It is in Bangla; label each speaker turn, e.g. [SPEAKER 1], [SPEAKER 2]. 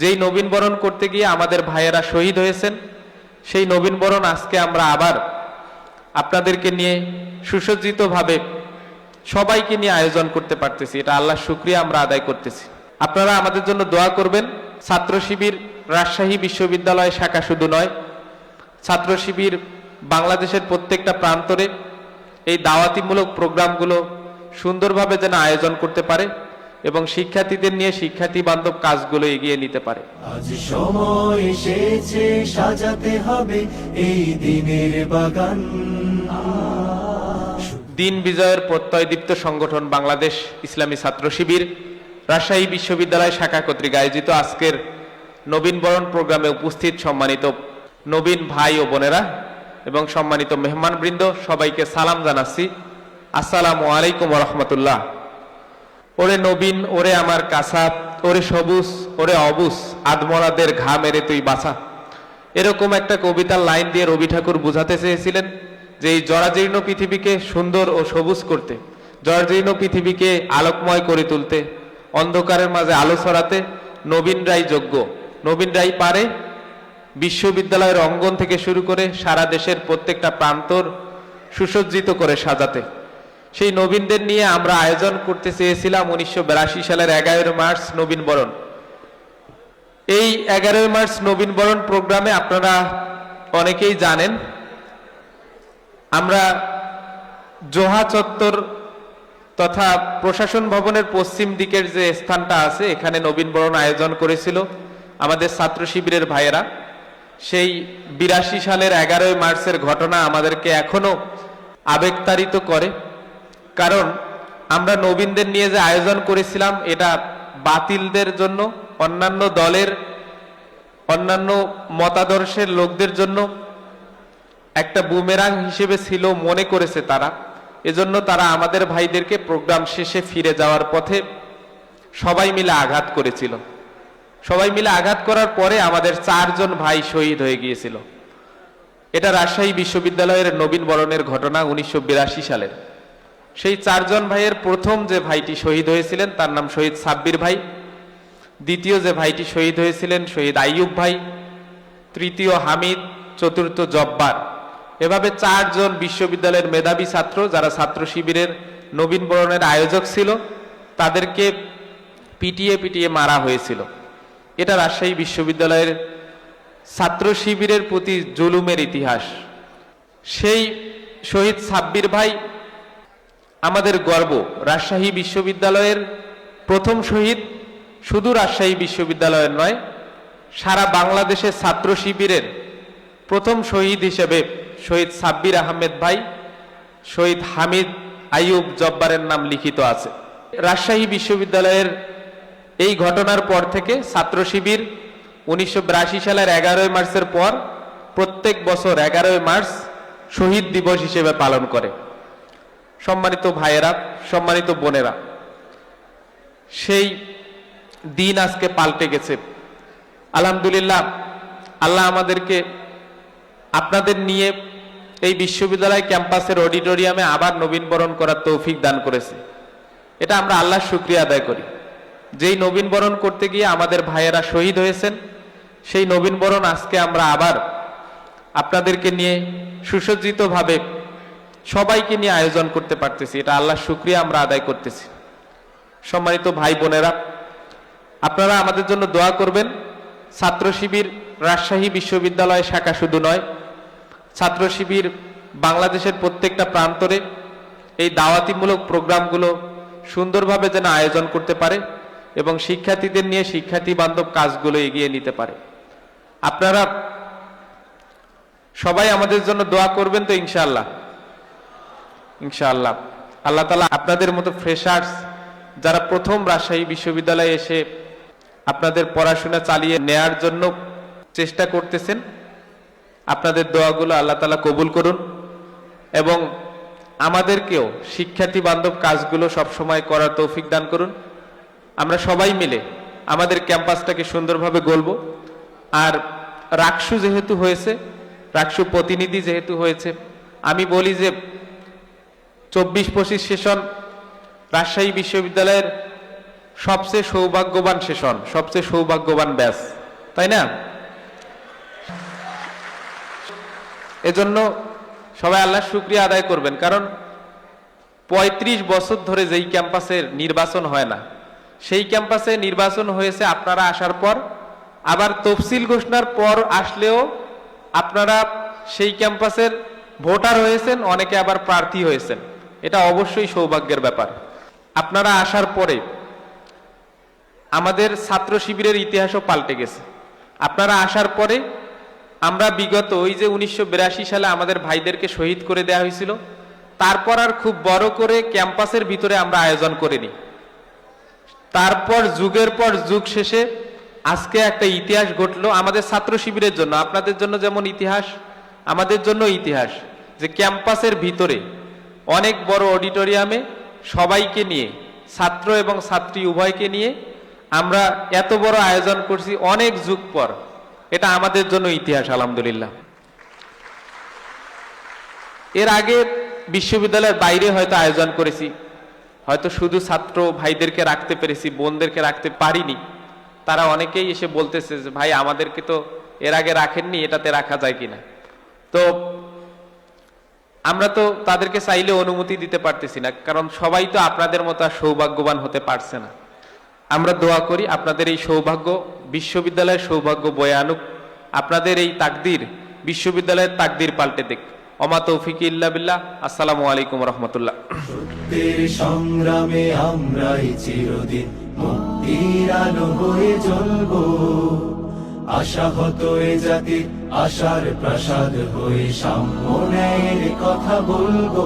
[SPEAKER 1] যেই নবীনবরণ করতে গিয়ে আমাদের ভাইয়েরা শহীদ হয়েছেন, সেই নবীনবরণ আজকে আমরা আবার আপনাদেরকে নিয়ে সুসজ্জিতভাবে সবাইকে নিয়ে আয়োজন করতে পারতেছি। এটা আল্লাহ শুক্রিয়া আমরা আদায় করতেছি। আপনারা আমাদের জন্য দোয়া করবেন। ছাত্র শিবির রাজশাহী বিশ্ববিদ্যালয় শাখা শুধু নয়, ছাত্র শিবির বাংলাদেশের প্রত্যেকটা প্রান্তরে এই দাওয়াতিমূলক প্রোগ্রামগুলো সুন্দরভাবে যেন আয়োজন করতে পারে। এবং শিক্ষার্থীদের নিয়ে শিক্ষার্থী বান্ধব কাজগুলো এগিয়ে নিতে পারে।
[SPEAKER 2] আজ সময় এসেছে সাজাতে হবে এই দিনের বাগান।
[SPEAKER 1] দিন বিজয়ের প্রত্যয়দীপ্ত সংগঠন বাংলাদেশ ইসলামী ছাত্র শিবির রাজশাহী বিশ্ববিদ্যালয় শাখা কর্তৃক আয়োজিত আজকের নবীন বরণ প্রোগ্রামে উপস্থিত সম্মানিত নবীন ভাই ও বোনেরা এবং সম্মানিত মেহমানবৃন্দ সবাইকে সালাম জানাচ্ছি। আসসালামু আলাইকুম রহমতুল্লাহ। ওরে নবীন, ওরে আমার কাসাব, ওরে সবুজ, ওরে অবুস আদমরাদের ঘা মেরে তুই বাঁচা এরকম একটা কবিতার লাইন দিয়ে রবি ঠাকুর বুঝাতে চেয়েছিলেন যে এই জরাজীর্ণ পৃথিবীকে সুন্দর ও সবুজ করতে, জরাজীর্ণ পৃথিবীকে আলোকময় করে তুলতে, অন্ধকারের মাঝে আলো ছড়াতে নবীনরাই যোগ্য। নবীন নবীনরাই পারে বিশ্ববিদ্যালয়ের অঙ্গন থেকে শুরু করে সারা দেশের প্রত্যেকটা প্রান্তর সুসজ্জিত করে সাজাতে। সেই নবীনদের নিয়ে আমরা আয়োজন করতে চেয়েছিলাম উনিশশো বিরাশি সালের এগারোই মার্চ নবীন বরণ। এই এগারোই মার্চ নবীন বরণ প্রোগ্রামে আপনারা অনেকেই জানেন, আমরা জোহা চত্বর তথা প্রশাসন ভবনের পশ্চিম দিকের যে স্থানটা আছে, এখানে নবীন বরণ আয়োজন করেছিল আমাদের ছাত্র শিবিরের ভাইয়েরা। সেই বিরাশি সালের এগারোই মার্চের ঘটনা আমাদেরকে এখনও আবেগতাড়িত করে। কারণ আমরা নবীনদের নিয়ে যে আয়োজন করেছিলাম, এটা বাতিলদের জন্য, অন্যান্য দলের, অন্যান্য মতাদর্শের লোকদের জন্য একটা বুমেরাং হিসেবে ছিল, মনে করেছে তারা। এজন্য তারা আমাদের ভাইদেরকে প্রোগ্রাম শেষে ফিরে যাওয়ার পথে সবাই মিলে আঘাত করেছিল। সবাই মিলে আঘাত করার পরে আমাদের চারজন ভাই শহীদ হয়ে গিয়েছিল। এটা রাজশাহী বিশ্ববিদ্যালয়ের নবীন বরণের ঘটনা উনিশশো বিরাশি সালের। সেই চারজন ভাইয়ের প্রথম যে ভাইটি শহীদ হয়েছিলেন, তার নাম শহীদ সাব্বির ভাই। দ্বিতীয় যে ভাইটি শহীদ হয়েছিলেন, শহীদ আইয়ুব ভাই। তৃতীয় হামিদ, চতুর্থ জব্বার। এভাবে চারজন বিশ্ববিদ্যালয়ের মেধাবী ছাত্র, যারা ছাত্র শিবিরের নবীন বরণের আয়োজক ছিল, তাদেরকে পিটিয়ে পিটিয়ে মারা হয়েছিল। এটা রাজশাহী বিশ্ববিদ্যালয়ের ছাত্র শিবিরের প্রতি জুলুমের ইতিহাস। সেই শহীদ সাব্বির ভাই আমাদের গর্ব। রাজশাহী বিশ্ববিদ্যালয়ের প্রথম শহীদ শুধু রাজশাহী বিশ্ববিদ্যালয়ের নয়, সারা বাংলাদেশের ছাত্র শিবিরের প্রথম শহীদ হিসেবে শহীদ সাব্বির আহমেদ ভাই, শহীদ হামিদ আইয়ুব জব্বারের নাম লিখিত আছে। রাজশাহী বিশ্ববিদ্যালয়ের এই ঘটনার পর থেকে ছাত্র শিবির উনিশশো সালের এগারোই মার্চের পর প্রত্যেক বছর এগারোই মার্চ শহীদ দিবস হিসেবে পালন করে। সম্মানিত ভাইয়েরা, সম্মানিত বোনেরা, সেই দিন আজকে পাল্টে গেছে। আলহামদুলিল্লাহ, আল্লাহ আমাদেরকে আপনাদের নিয়ে এই বিশ্ববিদ্যালয় ক্যাম্পাসের অডিটোরিয়ামে আবার নবীনবরণ করার তৌফিক দান করেছে। এটা আমরা আল্লাহ শুক্রিয়া আদায় করি। যেই নবীনবরণ করতে গিয়ে আমাদের ভাইয়েরা শহীদ হয়েছেন, সেই নবীনবরণ আজকে আমরা আবার আপনাদেরকে নিয়ে সুসজ্জিতভাবে সবাইকে নিয়ে আয়োজন করতে পারতেছি। এটা আল্লাহ শুক্রিয়া আমরা আদায় করতেছি। সম্মানিত ভাই বোনেরা, আপনারা আমাদের জন্য দোয়া করবেন। ছাত্র শিবির রাজশাহী বিশ্ববিদ্যালয় শাখা শুধু নয়, ছাত্র শিবির বাংলাদেশের প্রত্যেকটা প্রান্তরে এই দাওয়াতিমূলক প্রোগ্রামগুলো সুন্দরভাবে যেন আয়োজন করতে পারে এবং শিক্ষার্থীদের নিয়ে শিক্ষার্থী বান্ধব কাজগুলো এগিয়ে নিতে পারে। আপনারা সবাই আমাদের জন্য দোয়া করবেন তো ইনশাআল্লাহ। ইনশাআল্লাহ। আল্লাহ তালা আপনাদের মতো ফ্রেশার্স যারা প্রথম রাজশাহী বিশ্ববিদ্যালয়ে এসে আপনাদের পড়াশোনা চালিয়ে নেয়ার জন্য চেষ্টা করতেছেন, আপনাদের দোয়াগুলো আল্লাহ তালা কবুল করুন এবং আমাদেরকেও শিক্ষার্থী বান্ধব কাজগুলো সবসময় করার তৌফিক দান করুন। আমরা সবাই মিলে আমাদের ক্যাম্পাসটাকে সুন্দরভাবে গলব আর রাকসু যেহেতু হয়েছে, রাকসু প্রতিনিধি যেহেতু হয়েছে, আমি বলি যে চব্বিশ পঁচিশ সেশন, রাজশাহী বিশ্ববিদ্যালয়ের সবচেয়ে সৌভাগ্যবান সেশন, সবচেয়ে সৌভাগ্যবান ব্যাস তাই না? এজন্য সবাই আল্লাহ শুক্রিয়া আদায় করবেন, কারণ পঁয়ত্রিশ বছর ধরে যেই ক্যাম্পাসের নির্বাচন হয় না, সেই ক্যাম্পাসে নির্বাচন হয়েছে আপনারা আসার পর, আবার তফসিল ঘোষণার পর আসলেও আপনারা সেই ক্যাম্পাসের ভোটার হয়েছেন, অনেকে আবার প্রার্থী হয়েছেন। এটা অবশ্যই সৌভাগ্যের ব্যাপার। আপনারা আসার পরে আমাদের ছাত্র শিবিরের ইতিহাসও পাল্টে গেছে। আপনারা আসার পরে আমরা বিগত ওই যে উনিশশো বিরাশি সালে আমাদের ভাইদেরকে শহীদ করে দেয়া হয়েছিল, তারপর আর খুব বড় করে ক্যাম্পাসের ভিতরে আমরা আয়োজন করিনি। তারপর যুগের পর যুগ শেষে আজকে একটা ইতিহাস ঘটলো আমাদের ছাত্র শিবিরের জন্য। আপনাদের জন্য যেমন ইতিহাস, আমাদের জন্য ইতিহাস যে ক্যাম্পাসের ভিতরে অনেক বড় অডিটোরিয়ামে সবাইকে নিয়ে, ছাত্র এবং ছাত্রী উভয়কে নিয়ে আমরা এত বড় আয়োজন করছি অনেক যুগ পর। এটা আমাদের জন্য ইতিহাস, আলহামদুলিল্লাহ। এর আগে বিশ্ববিদ্যালয়ের বাইরে হয়তো আয়োজন করেছি। হয়তো শুধু ছাত্র ভাইদেরকে রাখতে পেরেছি, বোনদেরকে রাখতে পারিনি। তারা অনেকেই এসে বলতেছে যে, ভাই, আমাদেরকে তো এর আগে রাখেননি, এটাতে রাখা যায় কিনা? তো আমরা তো তাদেরকে চাইলে অনুমতি দিতে পারতেছি না, কারণ সবাই তো আপনাদের মতো সৌভাগ্যবান হতে পারছে না। আমরা দোয়া করি আপনাদের এই সৌভাগ্য, বিশ্ববিদ্যালয়ের সৌভাগ্য বয়ে আনুক। আপনাদের এই তাকদির, বিশ্ববিদ্যালয়ের তাকদির পাল্টে দেখ অমা তৌফিক ইল্লা বিল্লাহ। আসসালামু আলাইকুম রহমতুল্লাহ
[SPEAKER 2] সংগ্রামে চিরদিন মুক্তির আলো হয়ে আশাহত এ জাতি আশার প্রাসাদ হয়ে সাম্য কথা বলব।